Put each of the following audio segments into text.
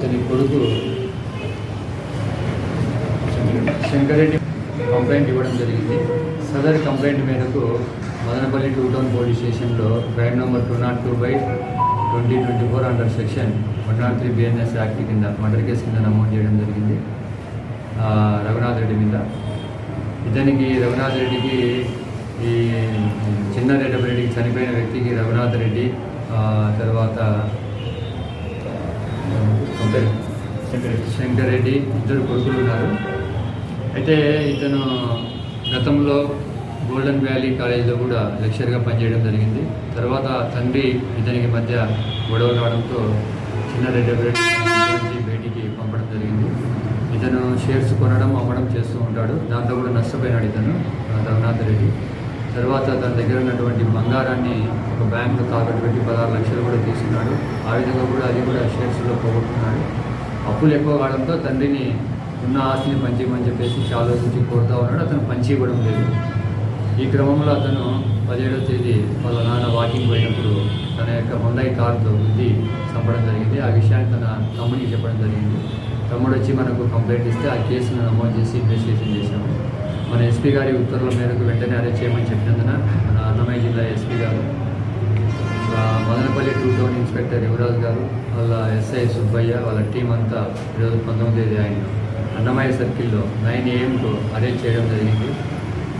అతని కొడుకు శంకరెడ్డి కంప్లైంట్ ఇవ్వడం జరిగింది. సదర్ కంప్లైంట్ మేరకు మదనపల్లి టూ టౌన్ పోలీస్ స్టేషన్లో crime number two not two by twenty twenty four under section one not three BNS act కింద మర్డర్ కేసు కింద నమోదు చేయడం జరిగింది. రఘునాథ్ రెడ్డి మీద. ఇతనికి రఘునాథ్ రెడ్డికి ఈ చిన్న రెడ్డికి చనిపోయిన వ్యక్తికి రఘునాథ్ రెడ్డి తర్వాత శంకర్ శంకరెడ్డి ఇద్దరు కొడుకులు ఉన్నారు. అయితే ఇతను గతంలో గోల్డెన్ వ్యాలీ కాలేజీలో కూడా లెక్చర్గా పనిచేయడం జరిగింది. తర్వాత తండ్రి ఇతనికి మధ్య గొడవ రావడంతో చిన్న రెడ్డి నుంచి బయటికి పంపడం జరిగింది. ఇతను షేర్స్ కొనడం అమ్మడం చేస్తూ ఉంటాడు. దాంతో కూడా నష్టపోయినాడు ఇతను రఘునాథ్ రెడ్డి. తర్వాత తన దగ్గర ఉన్నటువంటి బంగారాన్ని ఒక బ్యాంకు తాకట్టు పెట్టి పదహారు లక్షలు కూడా తీసుకున్నాడు. ఆ విధంగా కూడా అది కూడా షేర్స్లో పోగొట్టుకున్నాడు. అప్పులు ఎక్కువ కావడంతో తండ్రిని ఉన్న ఆస్తిని పంచిమని చెప్పేసి ఆలోచించి కోరుతా ఉన్నాడు. అతను పంచి ఇవ్వడం లేదు. ఈ క్రమంలో అతను పదిహేడవ తేదీ వాళ్ళ నాన్న వాకింగ్ పోయినప్పుడు తన యొక్క హొండాయి కారుతో గుద్ది చంపడం జరిగింది. ఆ విషయాన్ని తన తమ్ముడికి చెప్పడం జరిగింది. తమ్ముడు వచ్చి మనకు కంప్లైంట్ ఇస్తే ఆ కేసును నమోదు చేసి ఇన్వెస్టిగేషన్ చేశాము. మన ఎస్పీ గారి ఉత్తర్వుల మేరకు వెంటనే అరెస్ట్ చేయమని చెప్పినందున మన అన్నమయ్య జిల్లా ఎస్పీ గారు Madanapalle two town inspector Yuvaraj గారు వాళ్ళ ఎస్ఐ సుబ్బయ్య వాళ్ళ టీం అంతా ఈరోజు పంతొమ్మిది తేదీ ఆయన అన్నమయ్య సర్కిల్లో నైన్ ఏఎంకు అరెస్ట్ చేయడం జరిగింది.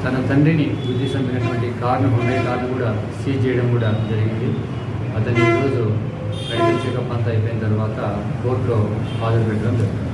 తన తండ్రిని బుద్ధి చంపినటువంటి కార్ను ఉండే కార్ను కూడా సీజ్ చేయడం కూడా జరిగింది. అతని ఈరోజు మెడికల్ చెకప్ అంతా అయిపోయిన తర్వాత కోర్టులో హాజరు పెట్టడం జరిగింది.